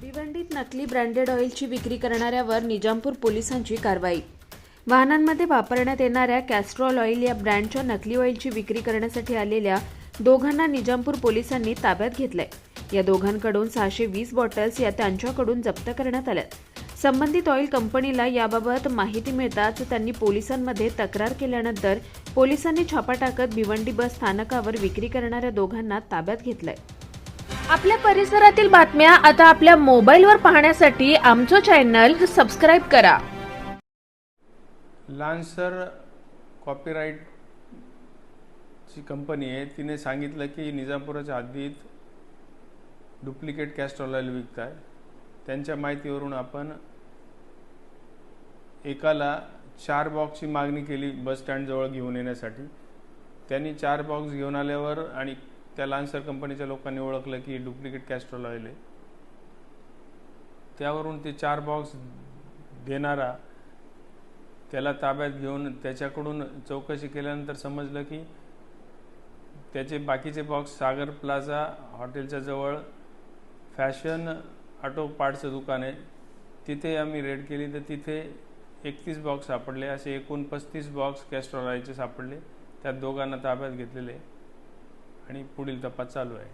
भिवंडीत नकली ब्रँडेड ऑइलची विक्री करणाऱ्यावर निजामपूर पोलिसांची कारवाई. वाहनांमध्ये वापरण्यात येणाऱ्या कॅस्ट्रॉल ऑइल या ब्रँडच्या नकली ऑइलची विक्री करण्यासाठी आलेल्या दोघांना निजामपूर पोलिसांनी ताब्यात घेतलंय. या दोघांकडून सहाशे वीस बॉटल्स या त्यांच्याकडून जप्त करण्यात आल्या संबंधित ऑइल कंपनीला याबाबत माहिती मिळताच त्यांनी पोलिसांमध्ये तक्रार केल्यानंतर पोलिसांनी छापा टाकत भिवंडी बस स्थानकावर विक्री करणाऱ्या दोघांना ताब्यात घेतलंय. आपल्या परिसरातील बातम्या आता आपल्या मोबाईलवर पाहण्यासाठी आमचं चॅनल सबस्क्राईब करा. लान्सर कॉपीराईट ची कंपनी आहे. तिने सांगितलं की निजामपुराच्या हद्दीत डुप्लिकेट कॅस्ट्रॉल ऑइल विकत आहे त्यांच्या माहितीवरून आपण एकाला चार बॉक्सची मागणी केली बस स्टँडजवळ घेऊन येण्यासाठी. त्यांनी चार बॉक्स घेऊन आल्यावर आणि त्या लान्सर कंपनीच्या लोकांनी ओळखलं की डुप्लिकेट कॅस्ट्रॉल ऑइल आहे त्यावरून ते चार बॉक्स देणारा त्याला ताब्यात घेऊन त्याच्याकडून चौकशी केल्यानंतर समजलं की त्याचे बाकीचे बॉक्स सागर प्लाझा हॉटेलच्या जवळ फॅशन ऑटो पार्टचं दुकान आहे. तिथे आम्ही रेड केली. तर तिथे एकतीस बॉक्स सापडले. असे एकूण पस्तीस बॉक्स कॅस्ट्रॉल ऑइलचे सापडले. त्यात दोघांना ताब्यात घेतलेले. आणि पुढील तपास चालू आहे.